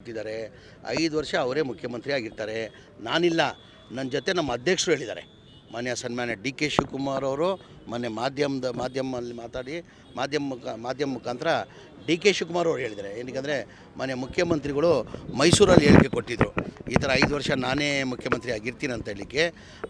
ಕೊಟ್ಟಿದ್ದಾರೆ ಐದು ವರ್ಷ ಅವರೇ ಮುಖ್ಯಮಂತ್ರಿ ಆಗಿರ್ತಾರೆ. ನಾನಿಲ್ಲ. ನನ್ನ ಜೊತೆ ನಮ್ಮ ಅಧ್ಯಕ್ಷರು ಹೇಳಿದ್ದಾರೆ. ಮಾನ್ಯ ಸನ್ಮಾನ್ಯ ಡಿ ಕೆ ಶಿವಕುಮಾರ್ ಅವರು ಮೊನ್ನೆ ಮಾಧ್ಯಮದ, ಮಾಧ್ಯಮದಲ್ಲಿ ಮಾತಾಡಿ, ಮಾಧ್ಯಮ ಮಾಧ್ಯಮ ಮುಖಾಂತರ ಡಿ ಕೆ ಶಿವಕುಮಾರ್ ಅವರು ಹೇಳಿದ್ದಾರೆ. ಏನಕ್ಕೆ ಮಾನ್ಯ ಮುಖ್ಯಮಂತ್ರಿಗಳು ಮೈಸೂರಲ್ಲಿ ಹೇಳಿಕೆ ಕೊಟ್ಟಿದ್ದರು ಈ ಥರ ಐದು ವರ್ಷ ನಾನೇ ಮುಖ್ಯಮಂತ್ರಿ ಆಗಿರ್ತೀನಿ ಅಂತ ಹೇಳಲಿಕ್ಕೆ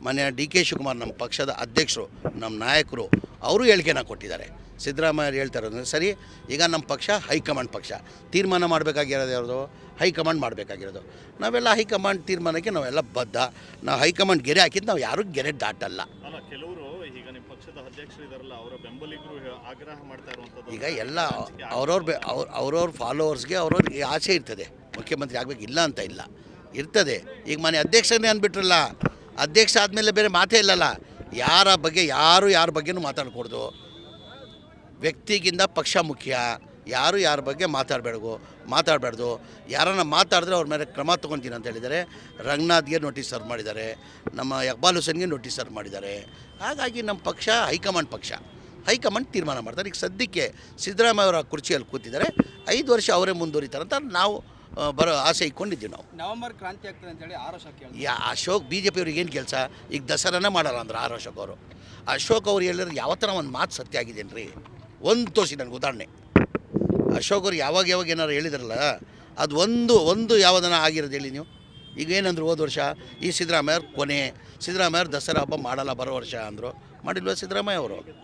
ಮಾನ್ಯ ಡಿ ಕೆ ಶಿವಕುಮಾರ್ ನಮ್ಮ ಪಕ್ಷದ ಅಧ್ಯಕ್ಷರು, ನಮ್ಮ ನಾಯಕರು ಅವರು ಹೇಳಿಕೆನ ಕೊಟ್ಟಿದ್ದಾರೆ. ಸಿದ್ದರಾಮಯ್ಯ ಹೇಳ್ತಾ ಇರೋದು ಸರಿ ಈಗ ನಮ್ಮ ಪಕ್ಷ ಹೈಕಮಾಂಡ್ ಪಕ್ಷ. ತೀರ್ಮಾನ ಮಾಡಬೇಕಾಗಿರೋದು ಯಾವುದು ಹೈಕಮಾಂಡ್ ಮಾಡಬೇಕಾಗಿರೋದು. ನಾವೆಲ್ಲ ಹೈಕಮಾಂಡ್ ತೀರ್ಮಾನಕ್ಕೆ ನಾವೆಲ್ಲ ಬದ್ಧ. ನಾವು ಹೈಕಮಾಂಡ್ ಗೆರೆ ಹಾಕಿದ್ದು ನಾವು ಯಾರೂ ಗೆರೆ ದಾಟಲ್ಲ. ಕೆಲವರು ಈಗ ನಿಮ್ಮ ಪಕ್ಷದ ಅಧ್ಯಕ್ಷರು ಇದಾರಲ್ಲ ಅವರ ಬೆಂಬಲಿಗರು ಆಗ್ರಹ ಮಾಡ್ತಾ ಈಗ ಎಲ್ಲ ಅವ್ರವ್ರ ಬೆ ಅವ್ರ ಅವ್ರವ್ರ ಫಾಲೋವರ್ಸ್ಗೆ ಅವ್ರವ್ರಿಗೆ ಆಸೆ ಇರ್ತದೆ. ಮುಖ್ಯಮಂತ್ರಿ ಆಗಬೇಕು ಇಲ್ಲ ಅಂತ ಇಲ್ಲ. ಇರ್ತದೆ. ಈಗ ಮನೆ ಅಧ್ಯಕ್ಷನೇ ಅಂದ್ಬಿಟ್ರಲ್ಲ. ಅಧ್ಯಕ್ಷ ಆದಮೇಲೆ ಬೇರೆ ಮಾತೇ ಇಲ್ಲಲ್ಲ. ಯಾರ ಬಗ್ಗೆ, ಯಾರು ಯಾರ ಬಗ್ಗೆನೂ ಮಾತಾಡಕೂಡ್ದು. ವ್ಯಕ್ತಿಗಿಂತ ಪಕ್ಷ ಮುಖ್ಯ, ಯಾರು ಯಾರ ಬಗ್ಗೆ ಮಾತಾಡಬೇಡ್ಗು ಮಾತಾಡಬಾರ್ದು ಯಾರನ್ನ ಮಾತಾಡಿದ್ರೆ ಅವ್ರ ಮೇಲೆ ಕ್ರಮ ತೊಗೊತೀನಿ ಅಂತ ಹೇಳಿದ್ದಾರೆ. ರಂಗನಾಥ್ಗೆ ನೋಟಿಸ್ ಸರ್ವ್ ಮಾಡಿದ್ದಾರೆ. ನಮ್ಮ ಇಕ್ಬಾಲ್ ಹುಸೇನ್ಗೆ ನೋಟಿಸ್ ಸರ್ವ್ ಮಾಡಿದ್ದಾರೆ. ಹಾಗಾಗಿ ನಮ್ಮ ಪಕ್ಷ ಹೈಕಮಾಂಡ್ ಪಕ್ಷ. ಹೈಕಮಾಂಡ್ ತೀರ್ಮಾನ ಮಾಡ್ತಾರೆ. ಈಗ ಸದ್ಯಕ್ಕೆ ಸಿದ್ದರಾಮಯ್ಯ ಅವರ ಕುರ್ಚಿಯಲ್ಲಿ ಕೂತಿದ್ದಾರೆ. ಐದು ವರ್ಷ ಅವರೇ ಮುಂದುವರಿತಾರೆ ಅಂತ ನಾವು ಬರೋ ಆಸೆ ಇಟ್ಕೊಂಡಿದ್ದೀವಿ ನಾವು. ನವೆಂಬರ್ ಕ್ರಾಂತಿ ಆಗ್ತದೆ ಅಂತೇಳಿ ಆರ್ ಅಶೋಕ್ ಯಾ ಅಶೋಕ್ ಬಿ ಜೆ ಪಿಯವ್ರಿಗೆ ಏನು ಕೆಲಸ? ಈಗ ದಸರಾನೇ ಮಾಡಲ್ಲ ಅಂದ್ರೆ ಆರ್ ಅಶೋಕ್ ಅವರು. ಅಶೋಕ್ ಅವ್ರು ಹೇಳಿದ್ರೆ ಯಾವ ಥರ ಒಂದು ಮಾತು ಸತ್ಯ ಆಗಿದ್ದೇನೆ ರೀ ಒಂದು ತೋರಿಸಿ ನನಗೆ ಉದಾಹರಣೆ. ಅಶೋಕ್ ಅವ್ರು ಯಾವಾಗ ಯಾವಾಗ ಏನಾರು ಹೇಳಿದ್ರಲ್ಲ ಅದು ಒಂದು ಒಂದು ಯಾವುದನ್ನ ಆಗಿರೋದು ಹೇಳಿ ನೀವು. ಈಗ ಏನಂದ್ರು ಹೋದ ವರ್ಷ ಈ ಸಿದ್ದರಾಮಯ್ಯ ಕೊನೆ ಸಿದ್ದರಾಮಯ್ಯ ದಸರಾ ಹಬ್ಬ ಮಾಡಲ್ಲ ಬರೋ ವರ್ಷ ಅಂದರು. ಮಾಡಿಲ್ವ ಸಿದ್ದರಾಮಯ್ಯ ಅವರು?